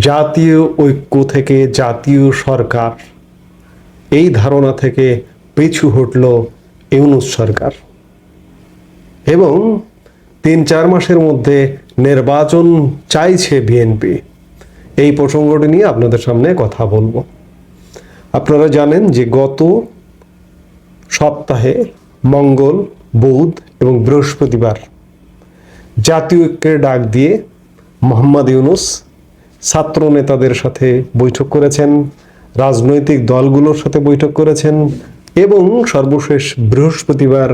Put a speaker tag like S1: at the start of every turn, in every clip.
S1: জাতীয় ঐক্য থেকে জাতীয় সরকার। এই ধারণা থেকে পিছু হটল ইউনুস সরকার। এবং তিন চার মাসের মধ্যে নির্বাচন চাইছে বিএনপি। এই প্রসঙ্গটি নিয়ে আপনাদের সামনে কথা বলব। আপনারা জানেন যে গত সপ্তাহে মঙ্গল, বুধ এবং বৃহস্পতিবার জাতীয় ঐক্যের ডাক দিয়ে মোহাম্মদ ইউনুস ছাত্র নেতাদের সাথে বৈঠক করেছেন, রাজনৈতিক দলগুলোর সাথে বৈঠক করেছেন এবং সর্বশেষ বৃহস্পতিবার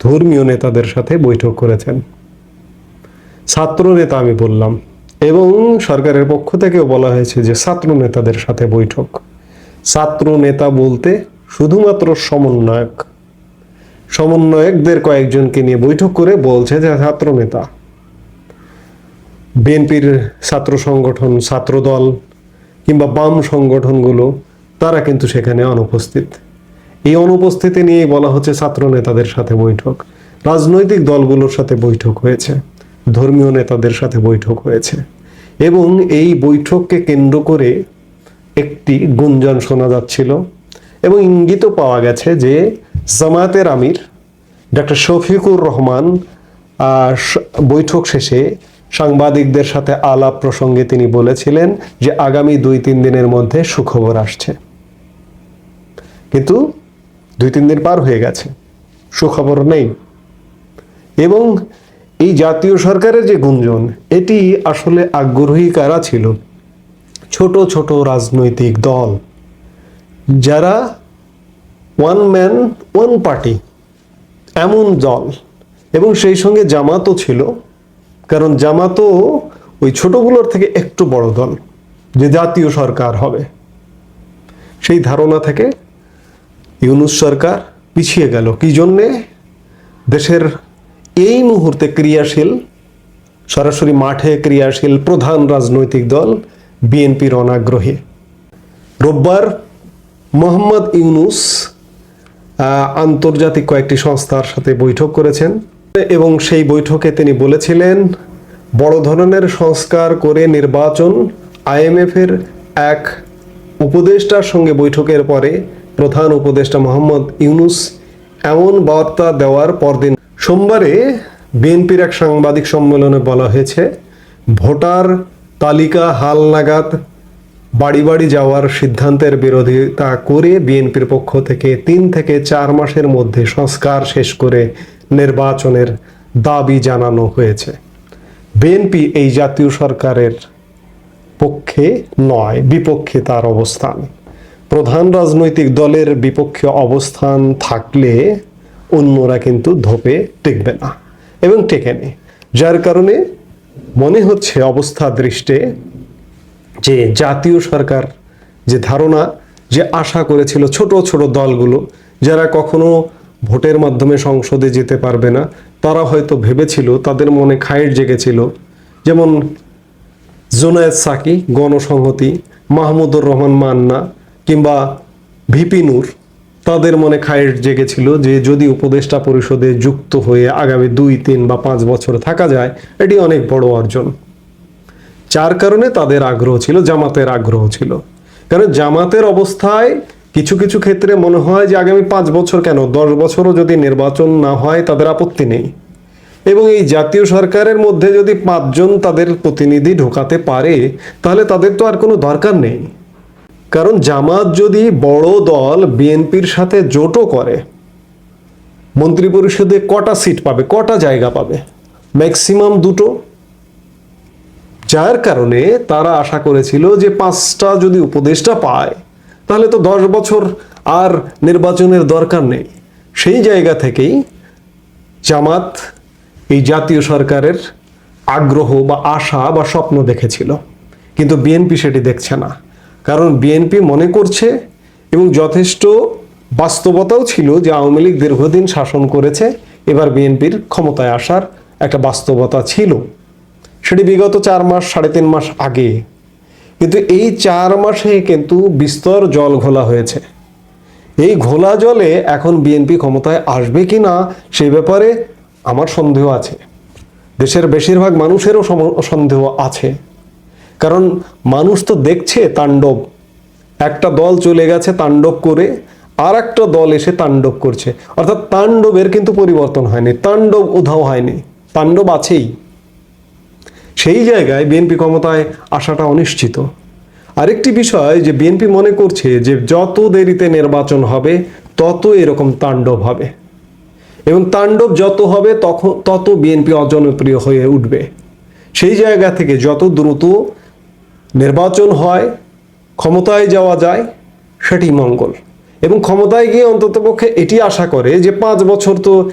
S1: ধর্মীয় নেতাদের সাথে বৈঠক করেছেন। ছাত্র নেতা আমি বললাম, এবং সরকারের পক্ষ থেকেও বলা হয়েছে যে ছাত্র নেতাদের সাথে বৈঠক। ছাত্র নেতা বলতে শুধুমাত্র সমন্বয়ক। সমন্বয়কদের কয়েকজনকে নিয়ে বৈঠক করে বলছে যে ছাত্র নেতা। বিএনপির ছাত্র সংগঠন, ছাত্রদল কিংবা বাম সংগঠনগুলো, তারা কিন্তু সেখানে অনুপস্থিত। এই অনুপস্থিতি নিয়েই বলা হচ্ছে ছাত্র নেতাদের সাথে বৈঠক। রাজনৈতিক দলগুলোর সাথে বৈঠক হয়েছে। ধর্মীয় নেতাদের সাথে বৈঠক হয়েছে। এবং এই বৈঠককে কেন্দ্র করে একটি গুঞ্জন শোনা যাচ্ছিল এবং ইঙ্গিতও পাওয়া গেছে যে জামায়াতের আমির ডক্টর শফিকুর রহমান বৈঠক শেষে সাংবাদিকদের সাথে আলাপ প্রসঙ্গে তিনি বলেছিলেন যে আগামী দুই তিন দিনের মধ্যে সুখবর আসছে। কিন্তু দুই তিন দিন পার হয়ে গেছে, সুখবর নেই। এবং এই জাতীয় সরকারের যে গুঞ্জন, এটি আসলে আগ্রহী কারা ছিল? ছোট ছোট রাজনৈতিক দল, যারা ওয়ান ম্যান ওয়ান পার্টি এমন দল। এবং সেই সঙ্গে জামাতও ছিল। কারণ জামাতও ওই ছোটগুলোর থেকে একটু বড় দল, যে জাতীয় সরকার হবে। সেই ধারণা থেকে ইউনুস সরকার পিছিয়ে গেল। কি জন্যে? দেশের এই মুহূর্তে ক্রিয়াশীল, সরাসরি মাঠে ক্রিয়াশীল প্রধান রাজনৈতিক দল বিএনপির অনাগ্রহী। রোববার মোহাম্মদ ইউনুস আন্তর্জাতিক কয়েকটি সংস্থার সাথে বৈঠক করেছেন। এবং সেই বৈঠকে তিনি বলেছিলেন, বড় ধরনের সংস্কার করে নির্বাচন আইএমএফ এর এক উপদেষ্টার সঙ্গে বৈঠকের পরে প্রধান উপদেষ্টা মোহাম্মদ ইউনুস এমন বার্তা দেওয়ার পরদিন সোমবারে বিএনপির এক সাংবাদিক সম্মেলনে বলা হয়েছে, ভোটার তালিকা হালনাগাদ বাড়ি বাড়ি যাওয়ার সিদ্ধান্তের বিরোধিতা করে বিএনপির পক্ষ থেকে তিন থেকে চার মাসের মধ্যে সংস্কার শেষ করে নির্বাচনের দাবি জানানো হয়েছে। বিএনপি এই জাতীয় সরকারের পক্ষে নয়, বিপক্ষে তার অবস্থান। প্রধান রাজনৈতিক দলের বিপক্ষে অবস্থান থাকলে অন্যরা কিন্তু ধোপে টিকবে না এবং টেকেনি। যার কারণে মনে হচ্ছে অবস্থা দৃষ্টে যে জাতীয় সরকার যে ধারণা, যে আশা করেছিল ছোট ছোট দলগুলো, যারা কখনো ভোটের মাধ্যমে সংসদে যেতে পারবে না। তারা হয়তো ভেবেছিল, তাদের মনে খায়ের জেগেছিল। যেমন জোনায়েদ সাকি, গণসংহতি, মাহমুদুর রহমান মান্না কিংবা ভিপি নূর, তাদের মনে খায়ের জেগেছিল যে যদি উপদেষ্টা পরিষদে যুক্ত হয়ে আগামী দুই, তিন বা পাঁচ বছর থাকা যায়, এটি অনেক বড় অর্জন। যার কারণে তাদের আগ্রহ ছিল, জামাতের আগ্রহ ছিল। কারণ জামাতের অবস্থায় কিছু কিছু ক্ষেত্রে মনে হয় যে আগামী পাঁচ বছর কেন? দশ বছরও যদি নির্বাচন না হয়, তাদের আপত্তি নেই। এবং এই জাতীয় সরকারের মধ্যে যদি পাঁচজন তাদের প্রতিনিধি ঢোকাতে পারে, তাহলে তাদের তো আর কোনো দরকার নেই। কারণ জামাত যদি বড় দল বিএনপির সাথে জোটও করে, মন্ত্রিপরিষদে কটা সিট পাবে, কটা জায়গা পাবে? ম্যাক্সিমাম দুটো। যার কারণে তারা আশা করেছিল যে পাঁচটা যদি উপদেষ্টা পায় তাহলে তো দশ বছর আর নির্বাচনের দরকার নেই। সেই জায়গা থেকেই জামাত এই জাতীয় সরকারের আগ্রহ বা আশা বা স্বপ্ন দেখেছিল। কিন্তু বিএনপি সেটি দেখছে না। কারণ বিএনপি মনে করছে এবং যথেষ্ট বাস্তবতাও ছিল যে আওয়ামী লীগ দীর্ঘদিন শাসন করেছে, এবার বিএনপির ক্ষমতায় আসার একটা বাস্তবতা ছিল। সেটি বিগত চার মাস, সাড়ে তিন মাস আগে কিন্তু এই চার মাসে কিন্তু বিস্তর জল ঘোলা হয়েছে। এই ঘোলা জলে এখন বিএনপি ক্ষমতায় আসবে কি না, সেই ব্যাপারে আমার সন্দেহ আছে। দেশের বেশিরভাগ মানুষেরও সন্দেহ আছে। কারণ মানুষ তো দেখছে তাণ্ডব। একটা দল চলে গেছে তাণ্ডব করে আর একটা দল এসে তাণ্ডব করছে। অর্থাৎ তাণ্ডবের কিন্তু পরিবর্তন হয়নি, তাণ্ডব উধাও হয়নি, তাণ্ডব আছেই। সেই জায়গায় বিএনপি ক্ষমতায় আসাটা অনিশ্চিত। আরেকটি বিষয় যে বিএনপি মনে করছে যে যত দেরিতে নির্বাচন হবে, তত এরকম তাণ্ডব হবে। এবং তাণ্ডব যত হবে, তখন তত বিএনপি অজনপ্রিয় হয়ে উঠবে। সেই জায়গা থেকে যত দ্রুত নির্বাচন হয়, ক্ষমতায় যাওয়া যায়, সেটি মঙ্গল। এবং ক্ষমতায় গিয়ে অন্ততপক্ষে এটি আশা করে যে পাঁচ বছর তো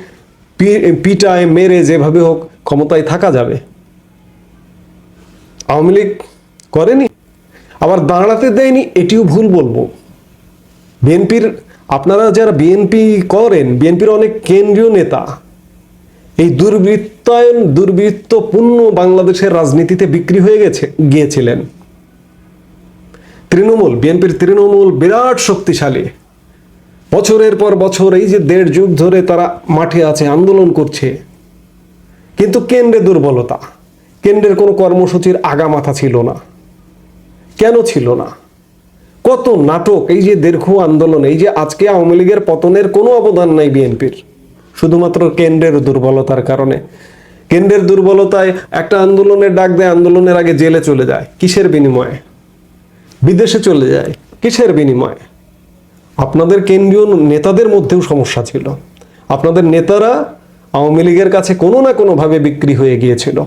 S1: পিটায় মেরে যেভাবে হোক ক্ষমতায় থাকা যাবে। আওয়ামী লীগ করেনি? আবার দাঁড়াতে দেয়নি, এটিও ভুল বলব। বিএনপির, আপনারা যারা বিএনপি করেন, বিএনপির অনেক কেন্দ্রীয় নেতা, এই দুর্বৃত্তায়ন, দুর্বৃত্তপূর্ণ বাংলাদেশের রাজনীতিতে বিক্রি হয়ে গেছে, গিয়েছিলেন। তৃণমূল, বিএনপির তৃণমূল বিরাট শক্তিশালী। বছরের পর বছর এই যে দেড় যুগ ধরে তারা মাঠে আছে, আন্দোলন করছে। কিন্তু কেন্দ্রে দুর্বলতা। কেন্দ্রের কোনো কর্মসূচির আগামাথা ছিল না। কেন ছিল না? কত নাটক, এই যে দীর্ঘ আন্দোলন, এই যে আজকে আওয়ামী লীগের পতনের কোনো অবদান নাই বিএনপির। শুধুমাত্র কেন্দ্রের দুর্বলতার কারণে। কেন্দ্রের দুর্বলতায় একটা আন্দোলনের ডাক দেয়, আন্দোলনের আগে জেলে চলে যায়। কিসের বিনিময়ে? বিদেশে চলে যায়। কিসের বিনিময়ে? আপনাদের কেন্দ্রীয় নেতাদের মধ্যেও সমস্যা ছিল। আপনাদের নেতারা আওয়ামী লীগের কাছে কোনো না কোনোভাবে বিক্রি হয়ে গিয়েছিল।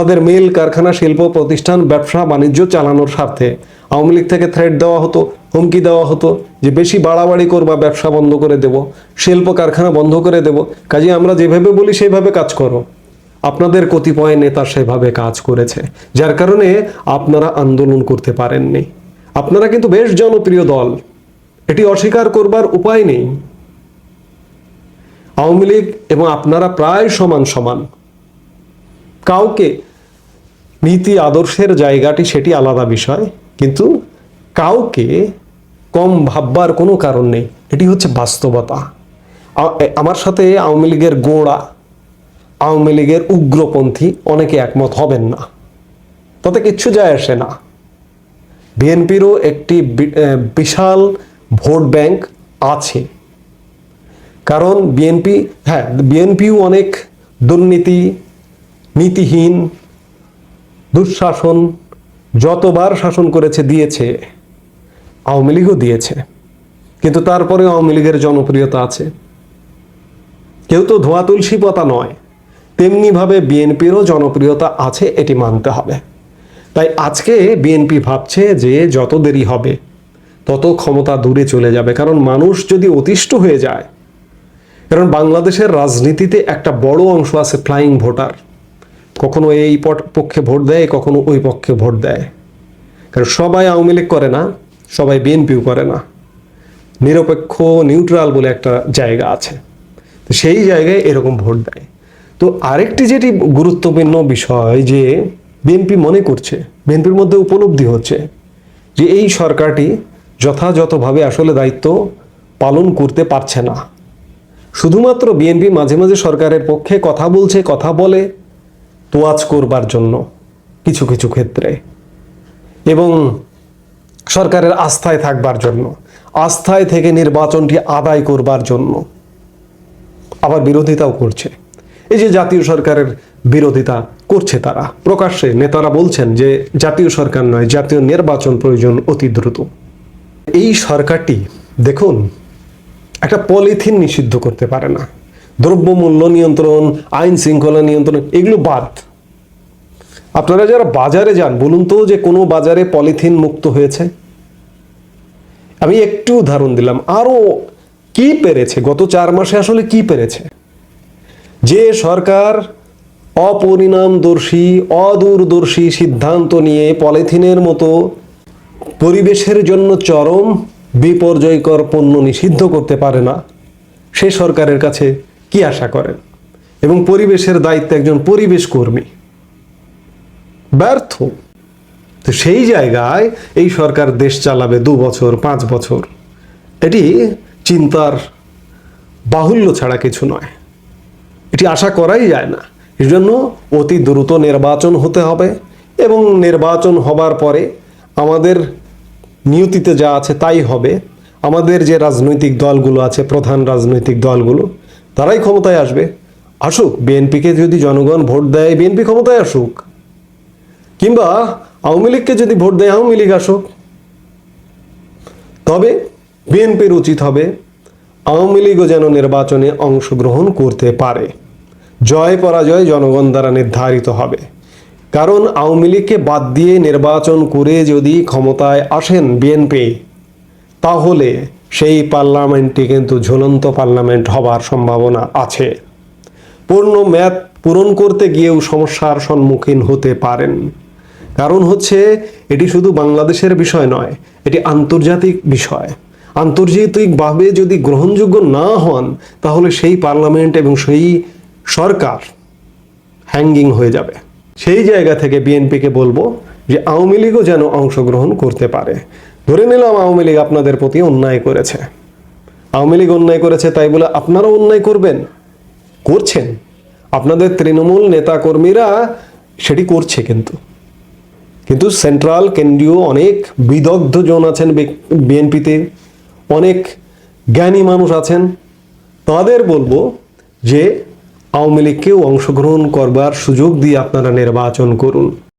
S1: তাদের মিল, কারখানা, শিল্প, প্রতিষ্ঠান, ব্যবসা, বাণিজ্য চালানোর স্বার্থে। আওয়ামী লীগ থেকে থ্রেট দেওয়া হতো, হুমকি দেওয়া হতো যে বেশি বাড়াবাড়ি করবা, ব্যবসা বন্ধ করে দেব, শিল্প, কারখানা বন্ধ করে দেব। কাজে আমরা যেভাবে বলি, সেইভাবে কাজ করো। আপনাদের কতিপয় নেতা সেভাবে কাজ করেছে, যার কারণে আপনারা আন্দোলন করতে পারেননি। আপনারা কিন্তু বেশ জনপ্রিয় দল। এটি অস্বীকার করবার উপায় নেই। আওয়ামী লীগ এবং আপনারা প্রায় সমান সমান। কাউকে নীতি, আদর্শের জায়গাটি সেটি আলাদা বিষয়, কিন্তু কাউকে কম ভাববার কোনো কারণ নেই। এটি হচ্ছে বাস্তবতা। আমার সাথে আওয়ামী লীগের গোড়া, আওয়ামী লীগের উগ্রপন্থী অনেকে একমত হবেন না। তাতে কিচ্ছু যায় আসে না। বিএনপিরও একটি বিশাল ভোট ব্যাংক আছে। কারণ বিএনপি হ্যাঁ বিএনপিও অনেক দুর্নীতি, নীতিহীন দুঃশাসন যতবার শাসন করেছে, দিয়েছে, আওয়ামী লীগও দিয়েছে। কিন্তু তারপরে আওয়ামী লীগের জনপ্রিয়তা আছে। কেউ তো ধোয়া তুলসী পাতা নয়, তেমনিভাবে বিএনপিরও জনপ্রিয়তা আছে, এটি মানতে হবে। তাই আজকে বিএনপি ভাবছে যে যত দেরি হবে, তত ক্ষমতা দূরে চলে যাবে। কারণ মানুষ যদি অতিষ্ঠ হয়ে যায়, কারণ বাংলাদেশের রাজনীতিতে একটা বড় অংশ আছে ফ্লাইং ভোটার কখনো এই পক্ষে ভোট দেয়, কখনো ওই পক্ষে ভোট দেয়। কারণ সবাই আওয়ামী লীগ করে না, সবাই বিএনপিও করে না। নিরপেক্ষ, নিউট্রাল বলে একটা জায়গা আছে। তো সেই জায়গায় এরকম ভোট দেয়। তো আরেকটি যেটি গুরুত্বপূর্ণ বিষয় যে বিএনপি মনে করছে, বিএনপির মধ্যে উপলব্ধি হচ্ছে যে এই সরকারটি যথাযথভাবে আসলে দায়িত্ব পালন করতে পারছে না। শুধুমাত্র বিএনপি মাঝে মাঝে সরকারের পক্ষে কথা বলছে, কথা বলে তোয়াজ করবার জন্য কিছু কিছু ক্ষেত্রে। এবং সরকারের আস্থায় থাকবার জন্য, আস্থায় থেকে নির্বাচনটি আদায় করবার জন্য আবার বিরোধিতাও করছে। এই যে জাতীয় সরকারের বিরোধিতা করছে তারা, প্রকাশ্যে নেতারা বলছেন যে জাতীয় সরকার নয়, জাতীয় নির্বাচন প্রয়োজন অতি দ্রুত। এই সরকারটি, দেখুন, একটা পলিথিন নিষিদ্ধ করতে পারে না। দ্রব্যমূল্য নিয়ন্ত্রণ, আইন শৃঙ্খলা নিয়ন্ত্রণ, এগুলো বাদ। আপনারা যারা বাজারে যান, বলুন তো যে কোনো বাজারে পলিথিন মুক্ত হয়েছে? আমি একটু উদাহরণ দিলাম। আরও কি পেরেছে? গত চার মাসে আসলে কি পেরেছে? যে সরকার অপরিণামদর্শী, অদূরদর্শী সিদ্ধান্ত নিয়ে পলিথিনের মতো পরিবেশের জন্য চরম বিপর্যয়কর পণ্য নিষিদ্ধ করতে পারে না, সে সরকারের কাছে কি আশা করেন? এবং পরিবেশের দায়িত্ব একজন পরিবেশ কর্মী। ব্যর্থ। তো সেই জায়গায় এই সরকার দেশ চালাবে দু বছর, পাঁচ বছর। এটি চিন্তার বাহুল্য ছাড়া কিছু নয়। এটি আশা করাই যায় না। এর জন্য অতি দ্রুত নির্বাচন হতে হবে এবং নির্বাচন হবার পরে আমাদের নিয়তিতে যা আছে তাই হবে। আমাদের যে রাজনৈতিক দলগুলো আছে, প্রধান রাজনৈতিক দলগুলো তারাই ক্ষমতায় আসবে। আসুক, বিএনপিকে যদি জনগণ ভোট দেয়, বিএনপি ক্ষমতায় আসুক। কিংবা আওয়ামী লীগকে যদি ভোট দেয়, আওয়ামী লীগ আসুক। তবে বিএনপির উচিত হবে, আওয়ামী লীগও যেন নির্বাচনে অংশগ্রহণ করতে পারে। জয় পরাজয় জনগণ দ্বারা নির্ধারিত হবে। কারণ আওয়ামী লীগকে বাদ দিয়ে নির্বাচন করে যদি ক্ষমতায় আসেন বিএনপি, তাহলে সেই পার্লামেন্টটি কিন্তু ঝুলন্ত পার্লামেন্ট হবার সম্ভাবনা আছে। পূর্ণ মেয়াদ পূরণ করতে গিয়েও সমস্যার সম্মুখীন হতে পারেন। কারণ হচ্ছে, এটি শুধু বাংলাদেশের বিষয় নয়, এটি আন্তর্জাতিক বিষয়। আন্তর্জাতিকভাবে যদি গ্রহণযোগ্য না হন, তাহলে সেই পার্লামেন্ট এবং সেই সরকার হ্যাঙ্গিং হয়ে যাবে। সেই জায়গা থেকে বিএনপিকে বলব যে, আওয়ামী লীগও যেন অংশগ্রহণ করতে পারে। ধরে নিলাম আওয়ামী লীগ আপনাদের প্রতি অন্যায় করেছে। আওয়ামী লীগ অন্যায় করেছে তাই বলে আপনারাও অন্যায় করবেন? করছেন। আপনাদের তৃণমূল নেতাকর্মীরা সেটি করছে কিন্তু। কিন্তু সেন্ট্রাল কেন্দ্রীয় অনেক বিদগ্ধ জন আছেন বিএনপিতে। অনেক জ্ঞানী মানুষ আছেন। তাদের বলব যে আওয়ামী লীগকেও অংশগ্রহণ করবার সুযোগ দিয়ে আপনারা নির্বাচন করুন।